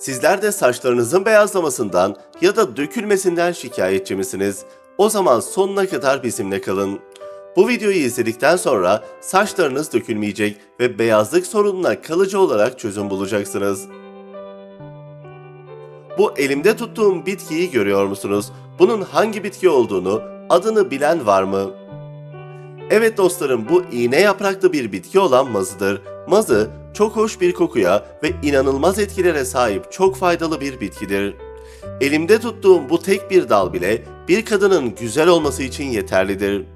Sizler de saçlarınızın beyazlamasından ya da dökülmesinden şikayetçi misiniz? O zaman sonuna kadar bizimle kalın. Bu videoyu izledikten sonra saçlarınız dökülmeyecek ve beyazlık sorununa kalıcı olarak çözüm bulacaksınız. Bu elimde tuttuğum bitkiyi görüyor musunuz? Bunun hangi bitki olduğunu, adını bilen var mı? Evet dostlarım bu iğne yapraklı bir bitki olan mazıdır. Mazı çok hoş bir kokuya ve inanılmaz etkilere sahip çok faydalı bir bitkidir. Elimde tuttuğum bu tek bir dal bile bir kadının güzel olması için yeterlidir.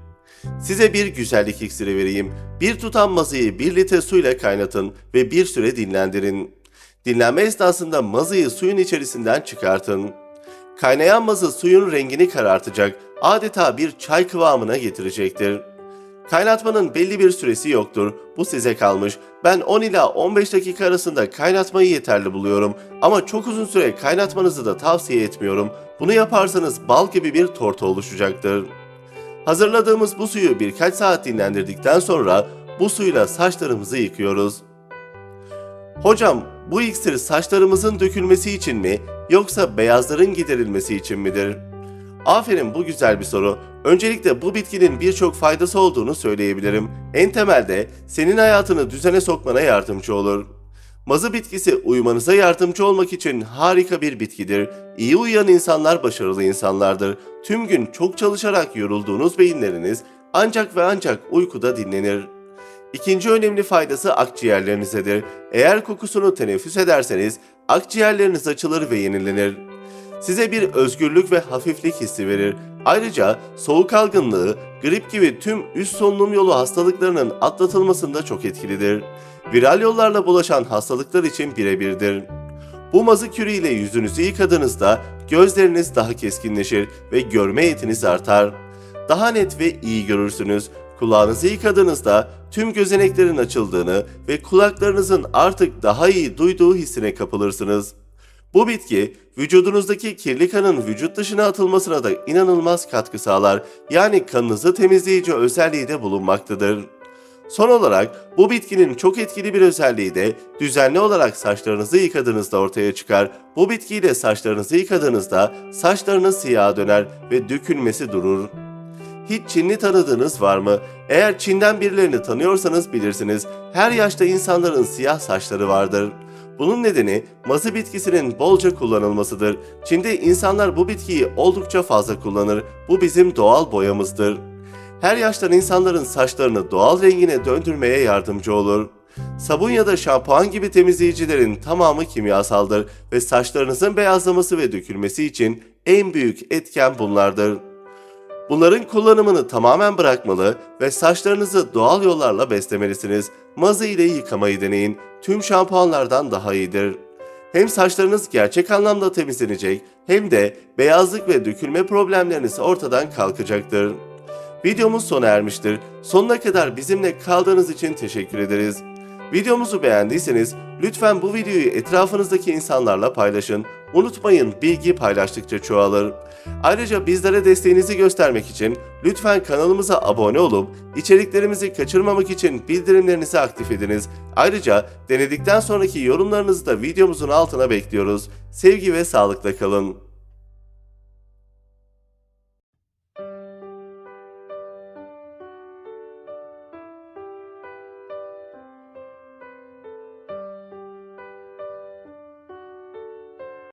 Size bir güzellik iksiri vereyim. Bir tutam mazıyı bir litre suyla kaynatın ve bir süre dinlendirin. Dinlenme esnasında mazıyı suyun içerisinden çıkartın. Kaynayan mazı suyun rengini karartacak, adeta bir çay kıvamına getirecektir. Kaynatmanın belli bir süresi yoktur. Bu size kalmış. Ben 10 ila 15 dakika arasında kaynatmayı yeterli buluyorum. Ama çok uzun süre kaynatmanızı da tavsiye etmiyorum. Bunu yaparsanız bal gibi bir tortu oluşacaktır. Hazırladığımız bu suyu birkaç saat dinlendirdikten sonra bu suyla saçlarımızı yıkıyoruz. Hocam bu iksir saçlarımızın dökülmesi için mi yoksa beyazların giderilmesi için midir? Aferin bu güzel bir soru. Öncelikle bu bitkinin birçok faydası olduğunu söyleyebilirim. En temelde senin hayatını düzene sokmana yardımcı olur. Mazı bitkisi uyumanıza yardımcı olmak için harika bir bitkidir. İyi uyuyan insanlar başarılı insanlardır. Tüm gün çok çalışarak yorulduğunuz beyinleriniz ancak ve ancak uykuda dinlenir. İkinci önemli faydası akciğerlerinizedir. Eğer kokusunu teneffüs ederseniz akciğerleriniz açılır ve yenilenir. Size bir özgürlük ve hafiflik hissi verir. Ayrıca soğuk algınlığı, grip gibi tüm üst solunum yolu hastalıklarının atlatılmasında çok etkilidir. Viral yollarla bulaşan hastalıklar için birebirdir. Bu mazı kürüyle yüzünüzü yıkadığınızda gözleriniz daha keskinleşir ve görme yetiniz artar. Daha net ve iyi görürsünüz. Kulağınızı yıkadığınızda tüm gözeneklerin açıldığını ve kulaklarınızın artık daha iyi duyduğu hissine kapılırsınız. Bu bitki vücudunuzdaki kirli kanın vücut dışına atılmasına da inanılmaz katkı sağlar. Yani kanınızı temizleyici özelliği de bulunmaktadır. Son olarak bu bitkinin çok etkili bir özelliği de düzenli olarak saçlarınızı yıkadığınızda ortaya çıkar. Bu bitkiyle saçlarınızı yıkadığınızda saçlarınız siyaha döner ve dökülmesi durur. Hiç Çinli tanıdığınız var mı? Eğer Çin'den birilerini tanıyorsanız bilirsiniz. Her yaşta insanların siyah saçları vardır. Bunun nedeni mazı bitkisinin bolca kullanılmasıdır. Çin'de insanlar bu bitkiyi oldukça fazla kullanır. Bu bizim doğal boyamızdır. Her yaştan insanların saçlarını doğal rengine döndürmeye yardımcı olur. Sabun ya da şampuan gibi temizleyicilerin tamamı kimyasaldır ve saçlarınızın beyazlaması ve dökülmesi için en büyük etken bunlardır. Bunların kullanımını tamamen bırakmalı ve saçlarınızı doğal yollarla beslemelisiniz. Mazı ile yıkamayı deneyin. Tüm şampuanlardan daha iyidir. Hem saçlarınız gerçek anlamda temizlenecek hem de beyazlık ve dökülme problemleriniz ortadan kalkacaktır. Videomuz sona ermiştir. Sonuna kadar bizimle kaldığınız için teşekkür ederiz. Videomuzu beğendiyseniz lütfen bu videoyu etrafınızdaki insanlarla paylaşın. Unutmayın bilgi paylaştıkça çoğalır. Ayrıca bizlere desteğinizi göstermek için lütfen kanalımıza abone olup içeriklerimizi kaçırmamak için bildirimlerinizi aktif ediniz. Ayrıca denedikten sonraki yorumlarınızı da videomuzun altına bekliyoruz. Sevgi ve sağlıkla kalın.